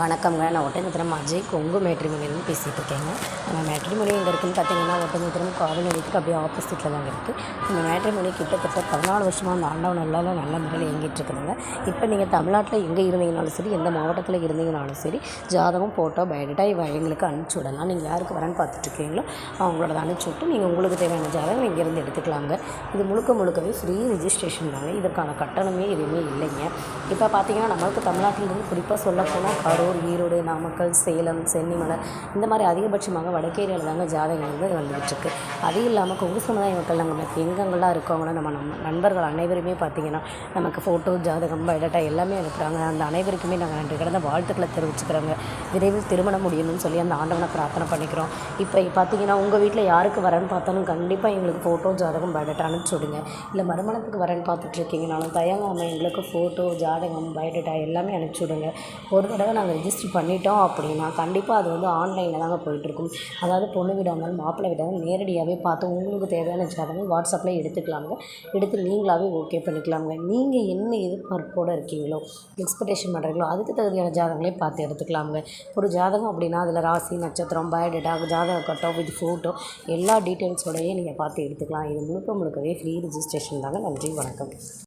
வணக்கம்ங்க. நான் ஒட்டஞ்சத்திரம் அஜய் கொங்கு மேட்ரிமொழியிலேருந்து பேசிகிட்டு இருக்கேங்க. நம்ம மேட்ரிமொழி எங்கே இருக்குதுன்னு பார்த்தீங்கன்னா ஒட்டஞ்சத்திரம் காவல் நிலையத்துக்கு அப்படியே ஆப்போசிட்டில் தாங்க இருக்குது இந்த மேட்ரிமொழி கிட்டத்தட்ட பதினாலு வருஷமாக அந்த ஆண்டவன் நல்லால நல்ல முறையில் இயங்கிட்டு இருக்குதுங்க. இப்போ நீங்கள் தமிழ்நாட்டில் எங்கே இருந்தீங்கனாலும் சரி எந்த மாவட்டத்தில் இருந்தீங்கனாலும் சரி ஜாதகம் ஃபோட்டோ பயோடேட்டா இவ எங்களுக்கு அனுப்பிச்சி விடலாம். நீங்கள் யாருக்கு வரேன்னு பார்த்துட்ருக்கீங்களோ அவங்களோட அனுப்பிச்சி விட்டு நீங்கள் உங்களுக்கு தேவையான ஜாதகம் இங்கேருந்து எடுத்துக்கலாங்க. இது முழுக்க முழுக்கவே ஃப்ரீ ரிஜிஸ்ட்ரேஷன் தாங்க. இதற்கான கட்டணமே எதுவுமே இல்லைங்க. இப்போ பார்த்தீங்கன்னா நம்மளுக்கு தமிழ்நாட்டிலிருந்து குறிப்பாக சொல்லப்போனால் போனால் கரூர் ஈரோடு நாமக்கல் சேலம் சென்னிமலை இந்த மாதிரி அதிகபட்சமாக வடக்கேரியாவில் தாங்க ஜாதகம் வந்து வந்துகிட்ருக்கு அது இல்லாமல் கொங்கு சமுதாய மக்கள் நம்ம எங்கெங்கெல்லாம் இருக்கவங்களோ நம்ம நம்ம நண்பர்கள் அனைவருமே பார்த்தீங்கன்னா நமக்கு ஃபோட்டோ ஜாதகம் பயோடேட்டா எல்லாமே அனுப்புகிறாங்க அந்த அனைவருக்குமே நாங்கள் நன்றி கடந்த வாழ்த்துக்களை தெரிவிச்சுக்கிறோங்க. விரைவில் திருமணம் முடியணும்னு சொல்லி அந்த ஆண்டவனை பிரார்த்தனை பண்ணிக்கிறோம். இப்போ பார்த்தீங்கன்னா உங்கள் வீட்டில் யாருக்கு வரேன்னு பார்த்தாலும் கண்டிப்பாக எங்களுக்கு ஃபோட்டோ ஜாதகம் பயோடேட்டா அனுப்பிச்சுடுங்க இல்லை மறுமணத்துக்கு வரேன்னு பார்த்துட்ருக்கீங்கனாலும் தயங்காமல் எங்களுக்கு ஃபோட்டோ ஜாதகம் பயோடேட்டா எல்லாமே அனுப்பிச்சி விடுங்க. ஒரு தடவை நாங்கள் ரிஜிஸ்டர் பண்ணிட்டோம் அப்படின்னா கண்டிப்பாக அது வந்து ஆன்லைனில் தாங்க போயிட்டுருக்கும் அதாவது பொண்ணு வீடாக இருந்தாலும் மாப்பிள்ளை வீடாக இருந்தாலும் நேரடியாகவே பார்த்து உங்களுக்கு தேவையான ஜாதகம் வாட்ஸ்அப்பில் எடுத்துக்கலாமுங்க. எடுத்து நீங்களாகவே ஓகே பண்ணிக்கலாமுங்க. நீங்கள் என்ன எதிர்பார்ப்போடு இருக்கீங்களோ எக்ஸ்பெக்டேஷன் பண்ணுறீங்களோ அதுக்கு தகுதியான ஜாதகங்களே பார்த்து எடுத்துக்கலாங்க ஒரு ஜாதகம் அப்படின்னா அதில் ராசி நட்சத்திரம் பயோடேட்டா ஜாதக கட்டோ வித் ஃபோட்டோ எல்லா டீட்டெயில்ஸோடையே நீங்கள் பார்த்து எடுத்துக்கலாம். இது முழுக்க முழுக்கவே ஃப்ரீ ரிஜிஸ்ட்ரேஷன் தாங்க. நன்றி வணக்கம்.